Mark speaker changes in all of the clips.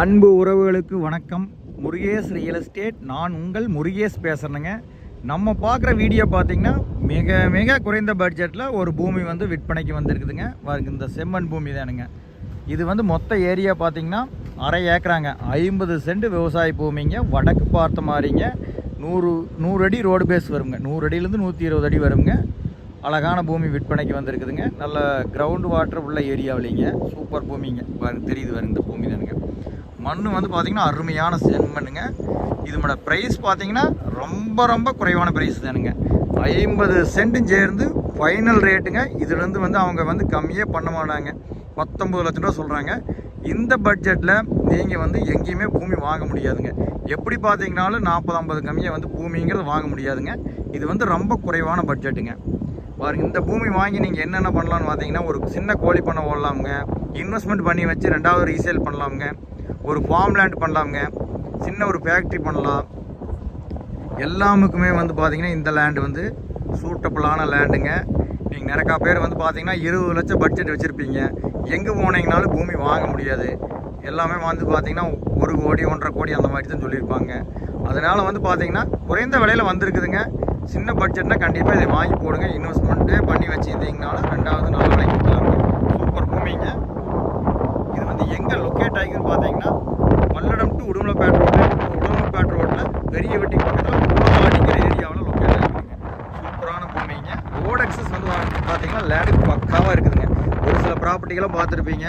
Speaker 1: அன்பு உறவுகளுக்கு வணக்கம். முருகேஷ் ரியல் எஸ்டேட் நான் உங்கள் முருகேஷ் பேசுகிறேங்க நம்ம பார்க்குற வீடியோ பார்த்தீங்கன்னா மிக மிக குறைந்த பட்ஜெட்டில் ஒரு பூமி வந்து விற்பனைக்கு வந்திருக்குதுங்க. இந்த செம்மண் பூமி தானுங்க. இது வந்து மொத்த ஏரியா பார்த்தீங்கன்னா அரை ஏக்கராங்க. ஐம்பது சென்ட் விவசாய பூமிங்க. வடக்கு பார்த்த மாதிரிங்க. நூறு நூறு அடி ரோடு பேஸ் வருங்க. நூறு அடியிலேருந்து நூற்றி இருபது அடி வருங்க. அழகான பூமி விற்பனைக்கு வந்திருக்குதுங்க. நல்ல கிரவுண்ட் வாட்டர் உள்ள ஏரியாவிலேங்க. சூப்பர் பூமிங்க. பாருங்க தெரியுது வருங்க இந்த பூமி தானுங்க. மண் வந்து பார்த்திங்கன்னா அருமையான செம்மண்ணுங்க இதோட ப்ரைஸ் பார்த்தீங்கன்னா ரொம்ப ரொம்ப குறைவான ப்ரைஸ் தானுங்க. ஐம்பது சென்ட்டும் சேர்ந்து ஃபைனல் ரேட்டுங்க இதுலேருந்து வந்து அவங்க வந்து கம்மியே பண்ண மாட்டாங்க. பத்தொம்பது லட்ச ரூபா சொல்கிறாங்க இந்த பட்ஜெட்டில் நீங்கள் வந்து எங்கேயுமே பூமி வாங்க முடியாதுங்க. எப்படி பார்த்தீங்கனாலும் நாற்பது ஐம்பது கம்மியாக வந்து பூமிங்கிறது வாங்க முடியாதுங்க. இது வந்து ரொம்ப குறைவான பட்ஜெட்டுங்க பாருங்கள் இந்த பூமி வாங்கி நீங்கள் என்னென்ன பண்ணலாம்னு பார்த்தீங்கன்னா ஒரு சின்ன கோழி பண்ணை ஓடலாமுங்க. இன்வெஸ்ட்மெண்ட் பண்ணி வச்சு ரெண்டாவது ரீசேல் பண்ணலாமுங்க. ஒரு ஃபார்ம் லேண்ட் பண்ணலாமுங்க. சின்ன ஒரு ஃபேக்ட்ரி பண்ணலாம். எல்லாமுக்குமே வந்து பார்த்திங்கன்னா இந்த லேண்டு வந்து சூட்டபுளான லேண்டுங்க நீங்கள் நிறையா பேர் வந்து பார்த்திங்கன்னா இருபது லட்சம் பட்ஜெட் வச்சுருப்பீங்க. எங்கே போனீங்கனாலும் பூமி வாங்க முடியாது. எல்லாமே வந்து பார்த்திங்கன்னா ஒரு கோடி ஒன்றரை கோடி அந்த மாதிரி தான் சொல்லியிருப்பாங்க. அதனால் வந்து பார்த்திங்கன்னா குறைந்த விலையில் வந்திருக்குதுங்க. சின்ன பட்ஜெட்னா கண்டிப்பாக இதை வாங்கி போடுங்க. இன்வெஸ்ட்மெண்ட்டே பண்ணி வச்சுருந்தீங்கனாலும் ரெண்டாவது நல்ல விலைக்கு விற்கலாங்க சூப்பர் பூமிங்க இது வந்து எங்கே லொக்கேட் ஆகிக்குன்னு பார்த்தீங்கன்னா பல்லடம் டு உடுமலைப்பேட் ரோடு உடுமலைப்பேட் ரோட்டில் பெரிய வெட்டி பக்கத்தில் குளவாடிங்கிற ஏரியாவில் லொக்கேட் ஆகிருக்குங்க சூப்பரான பூமிங்க. ரோடு அக்சஸ் வந்து பார்த்தீங்கன்னா லேண்டு பக்காவாக இருக்குதுங்க. ஒரு சில ப்ராப்பர்ட்டிகளாம் பார்த்துருப்பீங்க.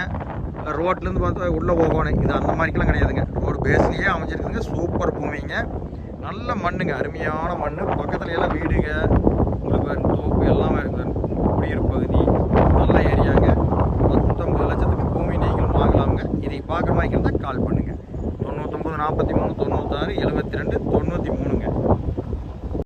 Speaker 1: ரோட்லேருந்து பார்த்தா உள்ளே போகணும். இது அந்த மாதிரிக்கெல்லாம் கிடையாதுங்க. ரோடு பேஸ்லேயே அமைஞ்சிருக்குதுங்க. சூப்பர் பூமிங்க. நல்ல மண்ணுங்க. அருமையான மண் பக்கத்துல எல்லாம் வீடுங்க. உங்களுக்கு தோப்பு எல்லாமே இருக்குது இதை பார்க்குற மாதிரி இருந்தால் கால் பண்ணுங்கள் தொண்ணூற்றொம்பது நாற்பத்தி மூணு தொண்ணூத்தாறு எழுபத்தி ரெண்டு தொண்ணூற்றி மூணுங்க.